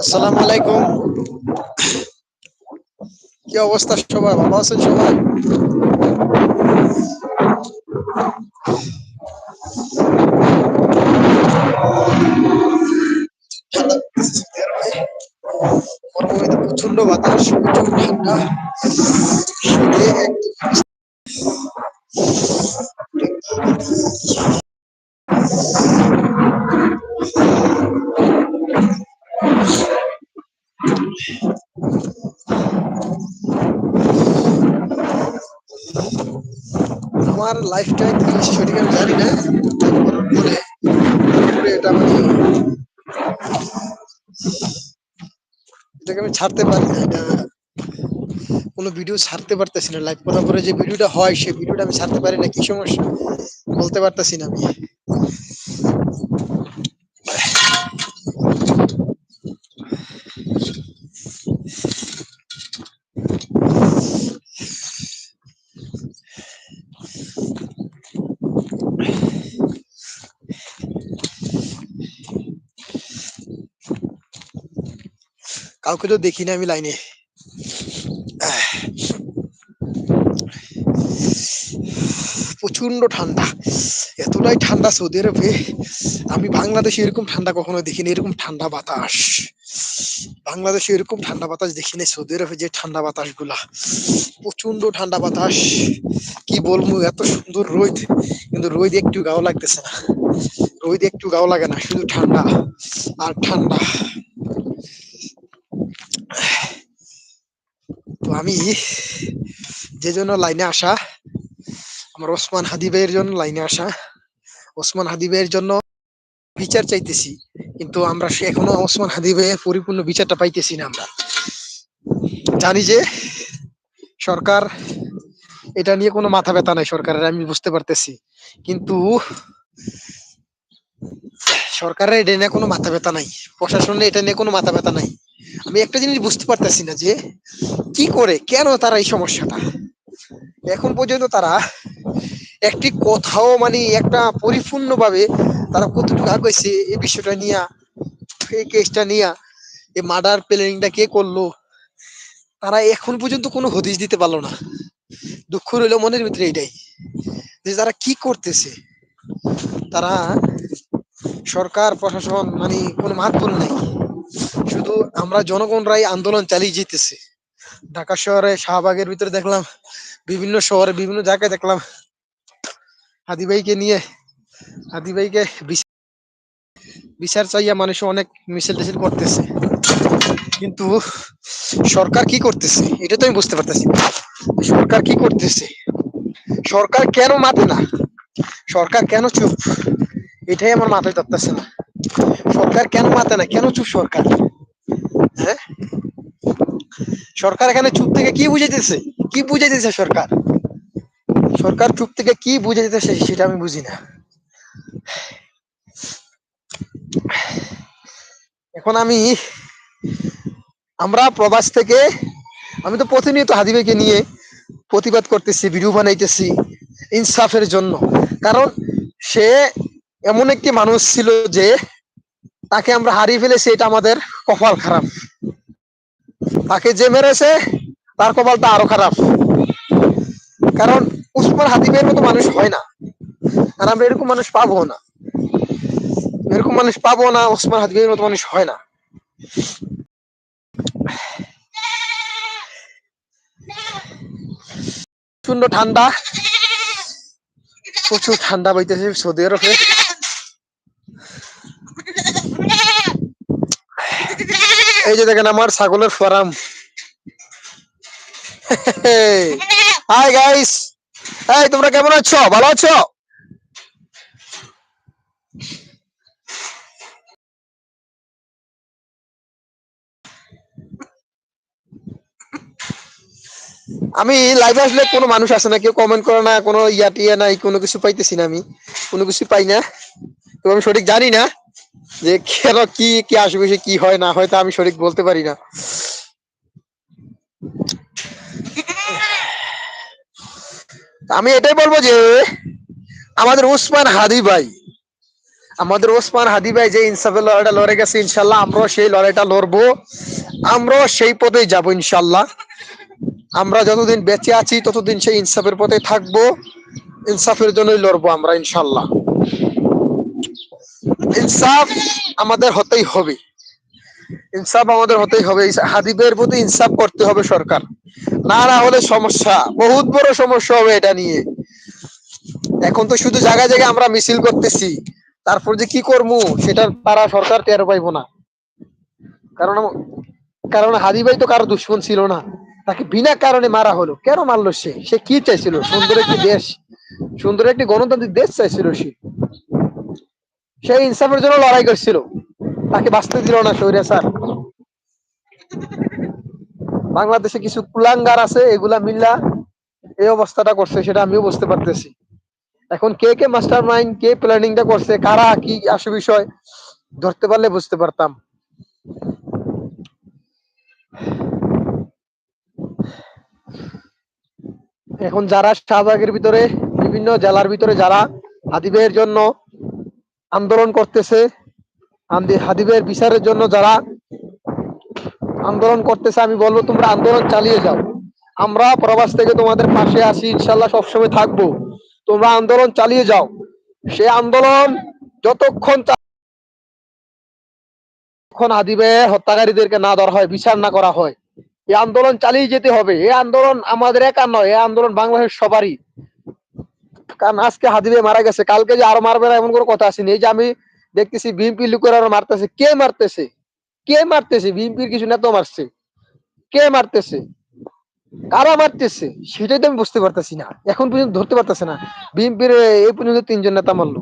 আসসালামু আলাইকুম। কি অবস্থা সবাই ভালো আছেন সবাই? প্রচণ্ড বাতাস প্রচুর ঠান্ডা। আমার লাইফটাই কি সঠিক আমি জানি না মানে এটাকে আমি ছাড়তে পারি এটা কোনো ভিডিও ছাড়তে পারতেছি না। লাইভ করার পরে যে ভিডিওটা হয়, সেই ভিডিওটা আমি ছাড়তে পারি না, কি সমস্যা? বলতে পারতেছি না আমি। কাউকে তো দেখি না আমি লাইনে। প্রচণ্ড ঠান্ডা। এতটাই ঠান্ডা সৌদি আরবে। আমি বাংলাদেশে এরকম ঠান্ডা কখনো দেখিনি, এরকম ঠান্ডা বাতাস। বাংলাদেশে এরকম ঠান্ডা বাতাস দেখিনি সৌদি আরবে যে ঠান্ডা বাতাসগুলা প্রচণ্ড ঠান্ডা বাতাস। কি বলব, এত সুন্দর রোদ। কিন্তু রোদ একটু গাও লাগতেছে না। রোদ একটু গাও লাগে না, শুধু ঠান্ডা আর ঠান্ডা। আমি যে জন্য লাইনে আসা, আমার ওসমান হাদি ভাইয়ের জন্য লাইনে আসা। ওসমান হাদি ভাইয়ের জন্য বিচার চাইতেছি, কিন্তু আমরা এখনও ওসমান হাদি ভাইয়ের পরিপূর্ণ বিচারটা পাইতেছি না আমরা। জানি যে সরকার এটা নিয়ে কোনো মাথা ব্যথা নাই সরকারের, আমি বুঝতে পারতেছি। কিন্তু সরকারের এটা নিয়ে কোনো মাথা ব্যথা নাই, প্রশাসনের এটা নিয়ে কোনো মাথা ব্যথা নাই। আমি একটা জিনিস বুঝতে পারতেছি না যে, কি করে, কেন তারা এই সমস্যাটা? এখন পর্যন্ত তারা একটি কোথাও মানে একটা পরিপূর্ণ ভাবে তারা কতটুকু আগাইছে এই বিষয়টা নিয়ে, এই কেসটা নিয়ে, এই মার্ডার প্ল্যানিংটা কে করল, তারা এখন পর্যন্ত কোনো হদিস দিতে পারল না। দুঃখ রইল মনের ভিতরে এটাই যে তারা কি করতেছে? তারা সরকার, প্রশাসন মানে কোনো মাত নাই। শুধু আমরা জনগণরাই আন্দোলন চালিয়ে যেতেছে। ঢাকা শহরে শাহবাগের ভিতরে দেখলাম, বিভিন্ন শহরে বিভিন্ন জায়গায় দেখলাম। হাদি ভাইকে নিয়ে, হাদি ভাইকে বিচার চাইয়া মানুষ অনেক মিছিল টিছিল করতেছে। কিন্তু সরকার কি করতেছে? এটা তো আমি বুঝতে পারতেছি সরকার কি করতেছে? সরকার কেন মাতে না? সরকার কেন চুপ? এটাই আমার মাথায় ধরতেছে না। সরকার কেন মাতে না? কেন চুপ সরকার? হ্যাঁ? সরকার এখানে চুপ থেকে কি বুঝাইতেছে? কি বুঝাইতেছে সরকার? সরকার চুপ থেকে কি বুঝাইতেছে সেটা আমি বুঝি না। এখন আমি, আমরা প্রবাস থেকে, আমি তো প্রতিনিয়ত হাদি ভাইকে নিয়ে প্রতিবাদ করতেছি ভিডিও বানাইতেছি, ইনসাফের জন্য। কারণ সে এমন একটি মানুষ ছিল যে তাকে আমরা হারিয়ে ফেলেছি, এটা আমাদের কপাল খারাপ। তাকে যে মেরেছে, তার কপালটা আরও খারাপ। কারণ উসমান হাদিবের মতো মানুষ হয় না। আর আমরা এরকম মানুষ পাবো না। এরকম মানুষ পাবো না ওসমান হাদিবের মতো মানুষ হয় না। প্রচণ্ড ঠান্ডা। প্রচুর ঠান্ডা পাইতেছে সৌদি আরবে। এই যে দেখেন আমার ছাগলের ফার্ম। হাই গাইস এই তোমরা কেমন আছো? ভালো আছো? আমি লাইভে আসলে কোনো মানুষ আসে না, কেউ কমেন্ট করে না, কোনো ইয়া টিয়া নাই, কোনো কিছু পাইতেছি না আমি। কোনো কিছু পাই না। তো আমি সঠিক জানি না। যে কেন কি কি আশেপাশে কি হয়, না হয় তা আমি সঠিক বলতে পারি না। আমি এটাই বলব যে, আমাদের উসমান হাদি ভাই, আমাদের ওসমান হাদি ভাই যে ইনসাফের লড়াইটা লড়ে গেছে, ইনশাল্লাহ আমরাও সেই লড়াইটা লড়বো। আমরাও সেই পথেই যাব, ইনশাল্লাহ। আমরা যতদিন বেঁচে আছি, ততদিন সেই ইনসাফের পথে থাকব। ইনসাফের জন্যই লড়বো আমরা, ইনশাল্লাহ। ইনসাফ আমাদের হতেই হবে। ইনসাফ আমাদের হতেই হবে। হাদিবের প্রতি ইনসাফ করতে হবে সরকার। না না হলে সমস্যা। বহুত বড় সমস্যা হবে এটা নিয়ে। এখন তো শুধু জায়গায় জায়গায় আমরা মিছিল করতেছি। তারপর যে কি করব, সেটা তারা সরকার টের পাইবো না। কারণ কারণ হাদি ভাই তো কারও দুশ্মন ছিল না। তাকে বিনা কারণে মারা হলো। কেন মারলো সে? সে কি চাইছিল? সুন্দর একটি দেশ। সুন্দর একটি গণতান্ত্রিক দেশ চাইছিল সে। সে ইনসাফের জন্য লড়াই করছিল। তাকে বাঁচতে দিল না সৈরা স্যার। বাংলাদেশে কিছু কুলাঙ্গার আছে, এগুলা মিল্লা এই অবস্থাটা করছে সেটা আমিও বুঝতে পারতেছি। এখন কে কে মাস্টার মাইন্ড কে প্ল্যানিংটা করছে, কারা কি আসে বিষয় ধরতে পারলে বুঝতে পারতাম। এখন যারা শাহবাগের ভিতরে, বিভিন্ন জেলার ভিতরে যারা হাদিবের জন্য আন্দোলন করতেছে। হাদিবের বিচারের জন্য যারা আন্দোলন করতেছে, আমি বলব তোমরা আন্দোলন চালিয়ে যাও। আমরা প্রবাস থেকে তোমাদের পাশে আসি ইনশাল্লাহ সবসময় থাকব। তোমরা আন্দোলন চালিয়ে যাও। সে আন্দোলন যতক্ষণ হাদিবে হত্যাকারীদেরকে না ধরা হয়, বিচার না করা হয়, এই আন্দোলন চালিয়ে যেতে হবে। এই আন্দোলন আমাদের একা নয়, এই আন্দোলন বাংলাদেশ সবারই। কারণ আজকে হাদিবে মারা গেছে, কালকে যে আরও মারবে না এমন কোনো কথা আসেনি। এই যে আমি দেখতেছি বিএনপি লুকের আরও মারতেছে। কে মারতেছে? কে মারতেছে? বিএনপির কিছু নেতা মারছে। কে মারতেছে? কারা মারতেছে? সেটাই তো আমি বুঝতে পারতেছি না। এখন পর্যন্ত ধরতে পারতেছে না। বিএনপির এই পর্যন্ত তিনজন নেতা মারলো।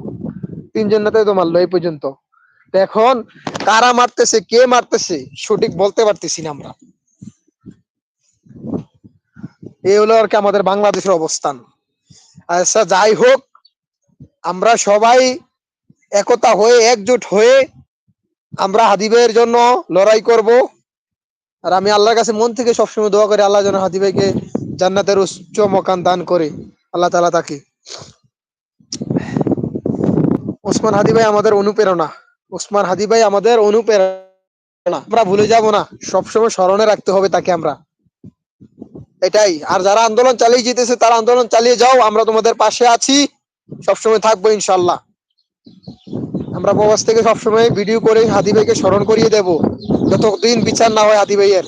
তিনজন নেতাই তো মারলো এই পর্যন্ত। এখন কারা মারতেছে, কে মারতেছে, সঠিক বলতে পারতেছি না আমরা। এই হলো আর কি আমাদের বাংলাদেশের অবস্থান। আচ্ছা যাই হোক, আমরা সবাই একতা হয়ে একজোট হয়ে আমরা হাদিবের জন্য লড়াই করব। আর আমি আল্লাহর কাছে মন থেকে সবসময় দোয়া করি, আল্লাহ যেন হাদি ভাইকে জান্নাতের উচ্চ মকান দান করে। আল্লাহ তালা তাকে। ওসমান হাদি ভাই আমাদের অনুপ্রেরণা। ওসমান হাদি ভাই আমাদের অনুপ্রেরণা। আমরা ভুলে যাব না। সবসময় স্মরণে রাখতে হবে তাকে আমরা। এটাই। আর যারা আন্দোলন চালিয়ে যেতেছে তারা আন্দোলন চালিয়ে যাও, আমরা তোমাদের পাশে আছি। সবসময় থাকব ইনশাল্লাহ আমরা প্রবাস থেকে সবসময় ভিডিও করে, হাদি ভাইকে স্মরণ করিয়ে দেব। যতদিন বিচার না হয় হাদি ভাইয়ের।